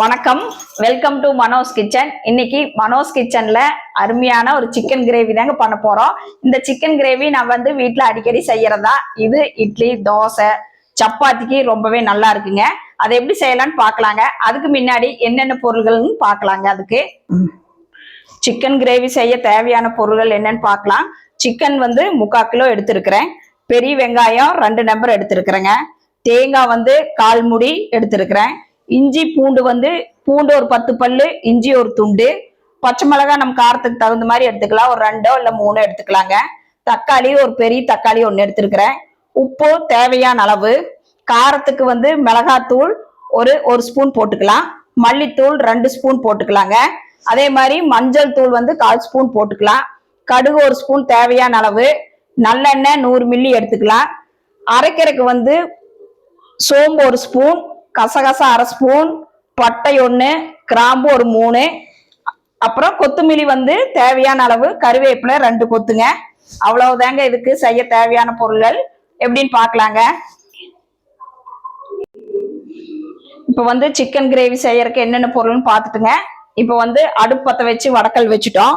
வணக்கம். Welcome to Mano's kitchen இன்னைக்கு மனோஸ் கிச்சன்ல அருமையான ஒரு சிக்கன் கிரேவி தாங்க பண்ண போறோம். இந்த சிக்கன் கிரேவி நான் வந்து வீட்டுல அடிக்கடி செய்யறதா? இது இட்லி தோசை சப்பாத்திக்கு ரொம்பவே நல்லா இருக்குங்க. அதை எப்படி செய்யலாம்னு பார்க்கலாங்க. அதுக்கு முன்னாடி என்னென்ன பொருள்கள்னு பார்க்கலாங்க அதுக்கு. சிக்கன் கிரேவி செய்ய தேவையான பொருள்கள் என்னன்னு பார்க்கலாம். சிக்கன் வந்து முக்கால் கிலோ எடுத்திருக்கிறேன். பெரிய வெங்காயம் ரெண்டு நம்பர் எடுத்திருக்கிறேங்க. தேங்காய் வந்து கால் முடி எடுத்திருக்கிறேன். இஞ்சி பூண்டு வந்து பூண்டு ஒரு பத்து பல்லு இஞ்சி ஒரு துண்டு. பச்சை மிளகாய் நம்ம காரத்துக்கு தகுந்த மாதிரி எடுத்துக்கலாம். ஒரு ரெண்டோ இல்லை மூணோ எடுத்துக்கலாங்க. தக்காளி ஒரு பெரிய தக்காளி ஒன்று எடுத்துருக்குறேன். உப்பு தேவையான அளவு. காரத்துக்கு வந்து மிளகாத்தூள் ஒரு ஒரு ஸ்பூன் போட்டுக்கலாம். மல்லித்தூள் ரெண்டு ஸ்பூன் போட்டுக்கலாங்க. அதே மாதிரி மஞ்சள் தூள் வந்து கால் ஸ்பூன் போட்டுக்கலாம். கடுகு ஒரு ஸ்பூன் தேவையான அளவு. நல்லெண்ணெய் நூறு மில்லி எடுத்துக்கலாம். அரைக்கிறதுக்கு வந்து சோம்பு ஒரு ஸ்பூன். கசகசா அரை ஸ்பூன் பட்டை ஒன்று கிராம்பு ஒரு மூணு. அப்புறம் கொத்தமல்லி வந்து தேவையான அளவு கருவேப்பிலை ரெண்டு கொத்துங்க. அவ்வளவுதாங்க இதுக்கு செய்ய தேவையான பொருள்கள். எப்படின்னு பார்க்கலாங்க. இப்போ வந்து சிக்கன் கிரேவி செய்யறதுக்கு என்னென்ன பொருள்னு பார்த்துட்டுங்க. இப்போ வந்து அடுப்பத்தை வச்சு வடக்கல் வச்சுட்டோம்.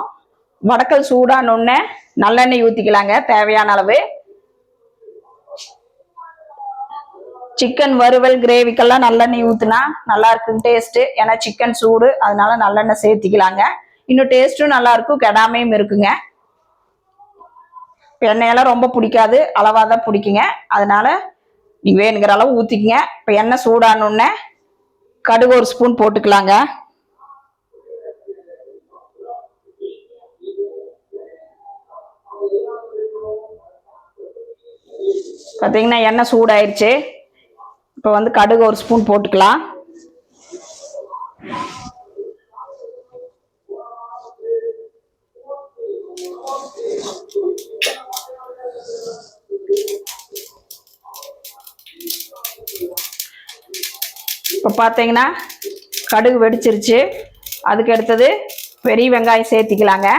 வடக்கல் சூடானோடனே நல்லெண்ணெய் ஊற்றிக்கலாங்க தேவையான அளவு. சிக்கன் வறுவல் கிரேவிக்கெல்லாம் நல்லெண்ணெய் ஊற்றுனா நல்லா இருக்கும் டேஸ்ட்டு ஏன்னா சிக்கன் சூடு அதனால நல்லெண்ணெய் சேர்த்திக்கலாங்க. இன்னும் டேஸ்ட்டும் நல்லா இருக்கும் கெடாமையும் இருக்குங்க. எண்ணெயெல்லாம் ரொம்ப பிடிக்காது அளவாக தான் பிடிக்குங்க. அதனால நீ வேணுங்கிற அளவு ஊற்றிக்கங்க இப்போ எண்ணெய் சூடானுன்னே கடுகு ஒரு ஸ்பூன் போட்டுக்கலாங்க. பார்த்தீங்கன்னா எண்ணெய் சூடாயிருச்சு. இப்போ வந்து கடுகு ஒரு ஸ்பூன் போட்டுக்கலாம். இப்போ பார்த்தீங்கன்னா கடுகு வெடிச்சிருச்சு. அதுக்கு அடுத்தது பெரிய வெங்காயம் சேர்த்திக்கலாங்க.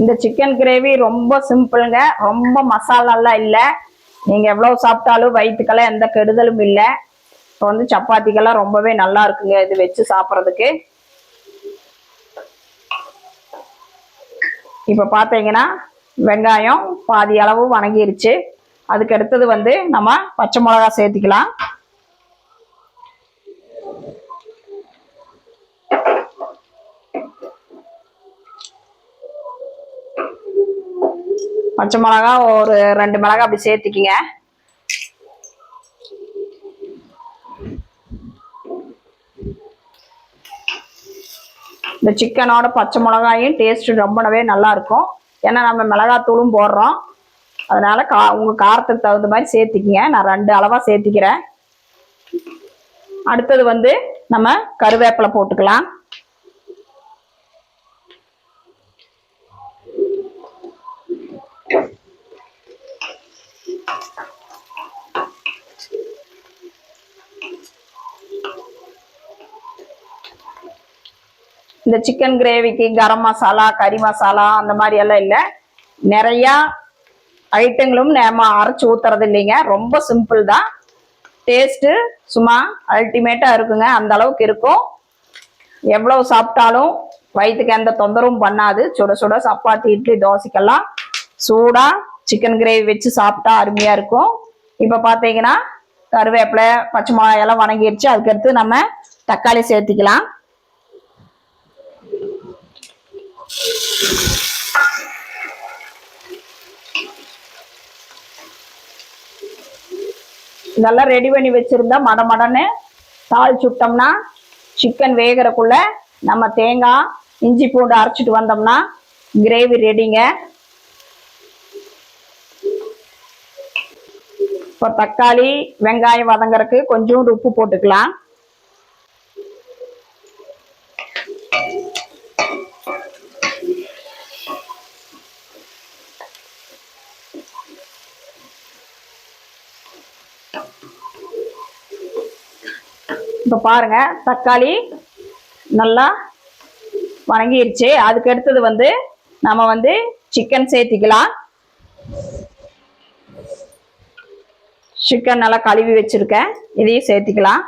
இந்த சிக்கன் கிரேவி ரொம்ப சிம்பிளுங்க ரொம்ப மசாலாலாம் இல்லை. நீங்கள் எவ்வளோ சாப்பிட்டாலும் வயிற்றுக்கெல்லாம் எந்த கெடுதலும் இல்லை. இப்போ வந்து சப்பாத்திக்கெல்லாம் ரொம்பவே நல்லா இருக்குங்க இது வச்சு சாப்பிட்றதுக்கு. இப்போ பார்த்தீங்கன்னா வெங்காயம் பாதி அளவு வணங்கிருச்சு. அதுக்கு அடுத்தது வந்து நம்ம பச்சை மிளகா சேர்த்திக்கலாம். பச்சை மிளகா ஒரு ரெண்டு மிளகா அப்படி சேர்த்துக்கிங்க. இந்த சிக்கனோட பச்சை மிளகாயும் டேஸ்ட் ரொம்பவே நல்லா இருக்கும் ஏன்னா நம்ம மிளகாத்தூளும் போடுறோம். அதனால கா உங்க காரத்துக்கு தகுந்த மாதிரி சேர்த்திக்கிங்க. நான் ரெண்டு அளவா சேர்த்திக்கிறேன். அடுத்தது வந்து நம்ம கருவேப்பிலை போட்டுக்கலாம். இந்த சிக்கன் கிரேவிக்கு கரம் மசாலா கறி மசாலா அந்த மாதிரி எல்லாம் இல்லை. நிறையா ஐட்டங்களும் நம்ம அரைச்சி ஊத்துறது இல்லைங்க. ரொம்ப சிம்பிள் தான். டேஸ்ட்டு சும்மா அல்டிமேட்டாக இருக்குங்க. அந்த அளவுக்கு இருக்கும். எவ்வளோ சாப்பிட்டாலும் வயிற்றுக்கு எந்த தொந்தரவும் பண்ணாது. சுட சுட சப்பாத்தி இட்லி தோசைக்கெல்லாம் சூடாக சிக்கன் கிரேவி வச்சு சாப்பிட்டா அருமையாக இருக்கும். இப்போ பார்த்தீங்கன்னா கருவேப்பிலை பச்சை மிளகாயெல்லாம் வணங்கிடுச்சு அதுக்கடுத்து நம்ம தக்காளி சேர்த்திக்கலாம். இதெல்லாம் ரெடி பண்ணி வச்சுருந்தா மட மடன்னு தாள் சுட்டோம்னா சிக்கன் வேகிறக்குள்ள நம்ம தேங்காய் இஞ்சி பூண்டு அரைச்சிட்டு வந்தோம்னா கிரேவி ரெடிங்க இப்போ தக்காளி வெங்காயம் வதங்குறதுக்கு கொஞ்சோண்டு உப்பு போட்டுக்கலாம். இப்போ பாருங்க தக்காளி நல்லா வணங்கிருச்சு. அதுக்கு அடுத்தது வந்து நம்ம வந்து சிக்கன் சேர்த்திக்கலாம். சிக்கன் நல்லா கழுவி வச்சுருக்கேன். இதையும் சேர்த்திக்கலாம்.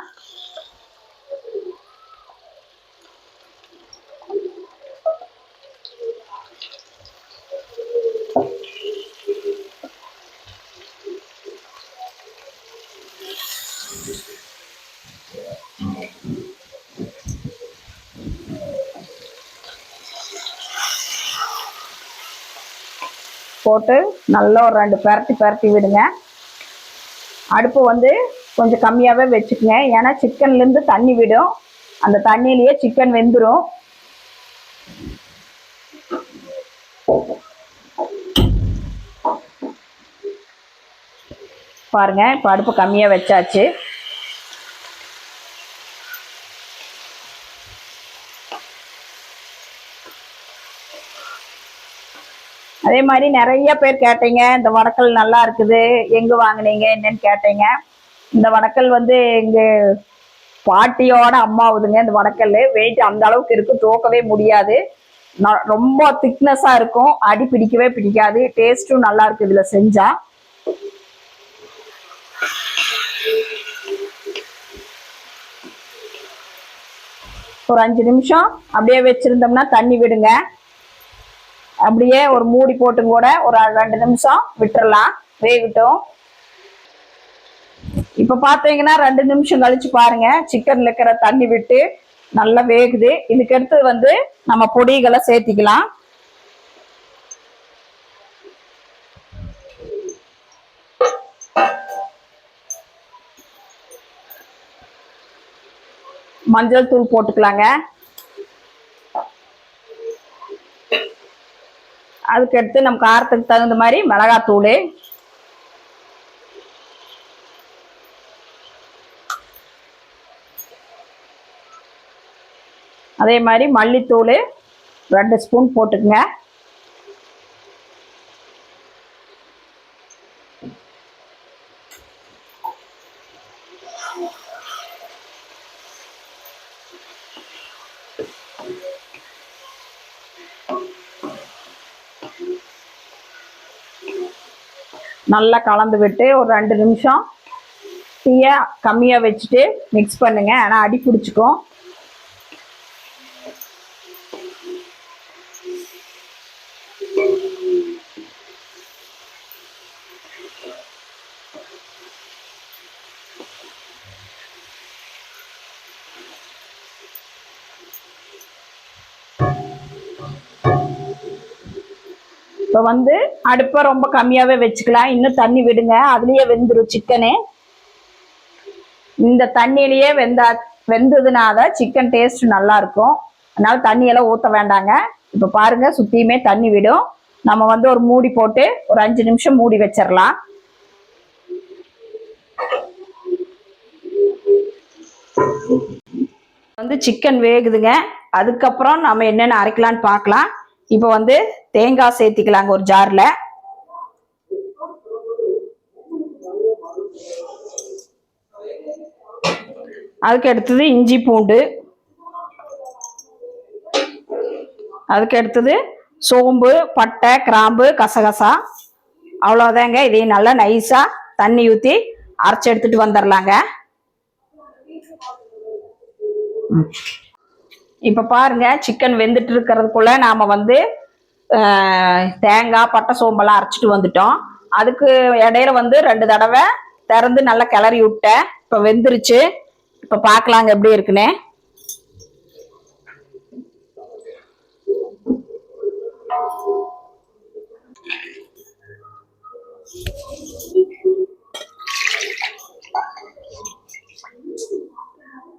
போட்டு நல்லா ஒரு ரெண்டு பரட்டி பரட்டி விடுங்க. அடுப்பு வந்து கொஞ்சம் கம்மியாகவே வச்சுக்கோங்க. ஏன்னா சிக்கன்லேருந்து தண்ணி விடும். அந்த தண்ணியிலேயே சிக்கன் வெந்துடும் பாருங்கள் இப்போ அடுப்பு கம்மியாக வச்சாச்சு. அதே மாதிரி நிறைய பேர் கேட்டீங்க இந்த வடக்கல் நல்லா இருக்குது எங்க வாங்குனீங்க என்னன்னு கேட்டீங்க. இந்த வடக்கல் வந்து எங்க பாட்டியோட அம்மாவுதுங்க இந்த வடக்கல். வெயிட் அந்த அளவுக்கு இருக்கு தூக்கவே முடியாது. ரொம்ப திக்னஸா இருக்கும் அடி பிடிக்கவே பிடிக்காது டேஸ்ட்டும் நல்லா இருக்கு இதுல செஞ்சா. ஒரு அஞ்சு நிமிஷம் அப்படியே வச்சிருந்தோம்னா தண்ணி விடுங்க. அப்படியே ஒரு மூடி போட்டு கூட ஒரு ரெண்டு நிமிஷம் விட்டுறலாம். வேகட்டும். இப்ப பாத்தீங்கன்னா ரெண்டு நிமிஷம் கழிச்சு பாருங்க. சிக்கன்ல இருக்கிற தண்ணி விட்டு நல்லா வேகுது. இதுக்கு அடுத்து வந்து நம்ம பொடிகளை சேர்த்திக்கலாம். மஞ்சள் தூள் போட்டுக்கலாங்க. அதுக்கு அடுத்து நம்ம காரத்துக்கு தகுந்த மாதிரி மிளகாத்தூள். அதே மாதிரி மல்லித்தூள் ரெண்டு ஸ்பூன் போட்டுக்கங்க. நல்லா கலந்து விட்டு ஒரு ரெண்டு நிமிஷம் டீயை கம்மியாக வச்சுட்டு மிக்ஸ் பண்ணுங்கள் ஆனால் அடி பிடிச்சிக்கும். இப்போ வந்து அடுப்பை ரொம்ப கம்மியாகவே வச்சுக்கலாம். இன்னும் தண்ணி விடுங்க. அதுலேயே வெந்துடும் சிக்கனு இந்த தண்ணியிலேயே வெந்தா வெந்ததுனால சிக்கன் டேஸ்ட் நல்லா இருக்கும். தண்ணியெல்லாம் ஊற்ற வேண்டாங்க. இப்போ பாருங்கள் சுற்றியுமே தண்ணி விடும். நம்ம வந்து ஒரு மூடி போட்டு ஒரு அஞ்சு நிமிஷம் மூடி வச்சிடலாம் வந்து சிக்கன் வேகுதுங்க. அதுக்கப்புறம் நம்ம என்னென்ன அரைக்கலாம்னு பார்க்கலாம். இப்போ வந்து தேங்காய் சேர்த்திக்கலாங்க ஒரு ஜார்ல அதுக்கு அடுத்தது இஞ்சி பூண்டு. அதுக்கு அடுத்தது சோம்பு பட்டை கிராம்பு கசகசா. அவ்வளோதாங்க இதையும் நல்லா நைஸாக தண்ணி ஊற்றி அரைச்சி எடுத்துட்டு வந்துடலாங்க இப்போ பாருங்க சிக்கன் வெந்துட்டு இருக்கிறதுக்குள்ள நாம வந்து தேங்காய் பட்டை சோம்பெல்லாம் அரைச்சிட்டு வந்துட்டோம். அதுக்கு இடையில வந்து ரெண்டு தடவை திறந்து நல்லா கிளறி விட்டேன். இப்போ வெந்துருச்சு. இப்போ பார்க்கலாங்க எப்படி இருக்குன்னு.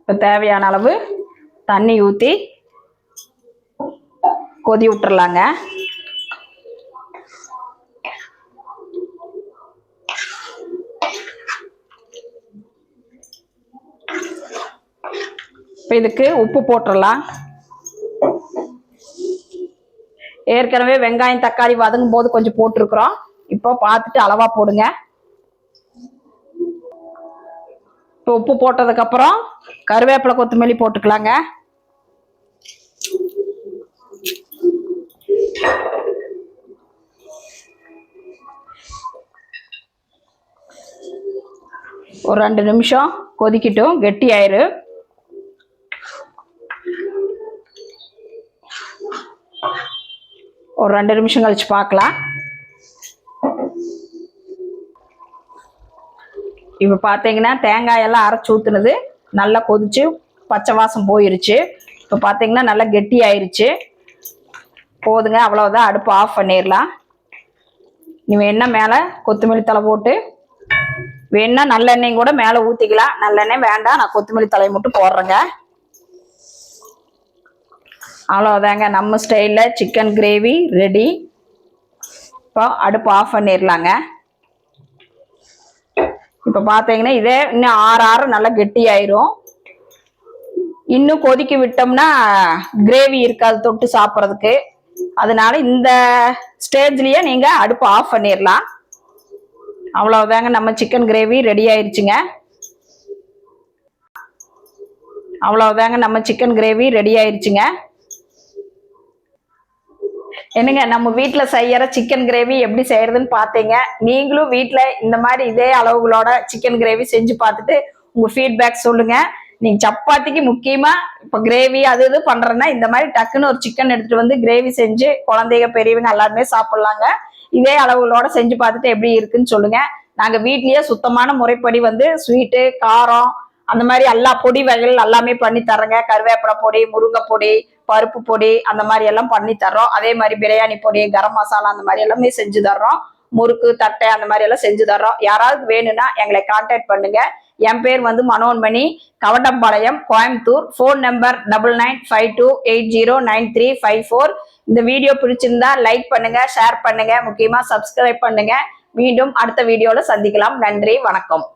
இப்போ தேவையான அளவு தண்ணி ஊற்றி கொதி விட்டுறலாங்க. இப்போ இதுக்கு உப்பு போட்டுடலாம் ஏற்கனவே வெங்காயம் தக்காளி வதங்கும் போது கொஞ்சம் போட்டிருக்கிறோம். இப்போ பார்த்துட்டு அளவா போடுங்க. இப்போ உப்பு போட்டதுக்கப்புறம் கருவேப்பிலை கொத்தமல்லி போட்டுக்கலாங்க. ஒரு ரெண்டு நிமிஷம் கொதிக்கட்டும். கெட்டி ஆயிரும் ஒரு ரெண்டு நிமிஷம் கழிச்சு பார்க்கலாம். இப்போ பார்த்தீங்கன்னா தேங்காயெல்லாம் அரைச்சி ஊற்றுனது நல்லா கொதிச்சு பச்சை வாசம் போயிருச்சு. இப்போ பார்த்தீங்கன்னா நல்லா கெட்டி ஆயிருச்சு. போதுங்க அவ்வளோதான் அடுப்பு ஆஃப் பண்ணிடலாம். நீ வேணா மேலே கொத்தமல்லி தலை போட்டு வேணா நல்லெண்ணெயும் கூட மேலே ஊற்றிக்கலாம் நல்லெண்ணெய் வேண்டாம் நான் கொத்தமல்லி தலையை மட்டும் போடுறேங்க. அவ்வளோதாங்க நம்ம ஸ்டைலில் சிக்கன் கிரேவி ரெடி இப்போ அடுப்பு ஆஃப் பண்ணிடலாங்க இப்போ பார்த்தீங்கன்னா இதே இன்னும் ஆறு ஆறு நல்லா கெட்டியாயிரும். இன்னும் கொதிக்க விட்டோம்னா கிரேவி இருக்காது தொட்டு சாப்பிட்றதுக்கு. அதனால இந்த ஸ்டேஜ்லேயே நீங்கள் அடுப்பு ஆஃப் பண்ணிடலாம் அவ்வளோதாங்க நம்ம சிக்கன் கிரேவி ரெடி ஆயிடுச்சுங்க அவ்வளோதாங்க நம்ம சிக்கன் கிரேவி ரெடி ஆயிடுச்சுங்க என்னங்க நம்ம வீட்டில் செய்யற சிக்கன் கிரேவி எப்படி செய்யறதுன்னு பார்த்தீங்க நீங்களும் வீட்டில் இந்த மாதிரி இதே அளவுகளோட சிக்கன் கிரேவி செஞ்சு பார்த்துட்டு உங்க ஃபீட்பேக் சொல்லுங்க. நீங்க சப்பாத்திக்கு முக்கியமா இப்போ கிரேவி அது இது பண்றேன்னா இந்த மாதிரி டக்குன்னு ஒரு சிக்கன் எடுத்துட்டு வந்து கிரேவி செஞ்சு குழந்தைங்க பெரியவங்க எல்லாருமே சாப்பிடலாங்க. இதே அளவுகளோட செஞ்சு பார்த்துட்டு எப்படி இருக்குன்னு சொல்லுங்க. நாங்க வீட்லயே சுத்தமான முறைப்படி வந்து ஸ்வீட்டு காரம் அந்த மாதிரி எல்லா பொடி வகைகள் எல்லாமே பண்ணி தர்றேங்க. கருவேப்பிலை பொடி முருங்கை பொடி பருப்பு பொடி அந்த மாதிரி எல்லாம் பண்ணி தர்றோம். அதே மாதிரி பிரியாணி பொடி கரம் மசாலா அந்த மாதிரி எல்லாமே செஞ்சு தர்றோம். முறுக்கு தட்டை அந்த மாதிரி எல்லாம் செஞ்சு தர்றோம். யாராவது வேணும்னா எங்களை கான்டாக்ட் பண்ணுங்க. என் பேர் வந்து Manonmani Kavundampalayam Coimbatore. Phone number double nine five two eight zero nine three five four இந்த வீடியோ பிடிச்சிருந்தா லைக் பண்ணுங்க ஷேர் பண்ணுங்க முக்கியமா சப்ஸ்கிரைப் பண்ணுங்க. மீண்டும் அடுத்த வீடியோல சந்திக்கலாம். நன்றி வணக்கம்.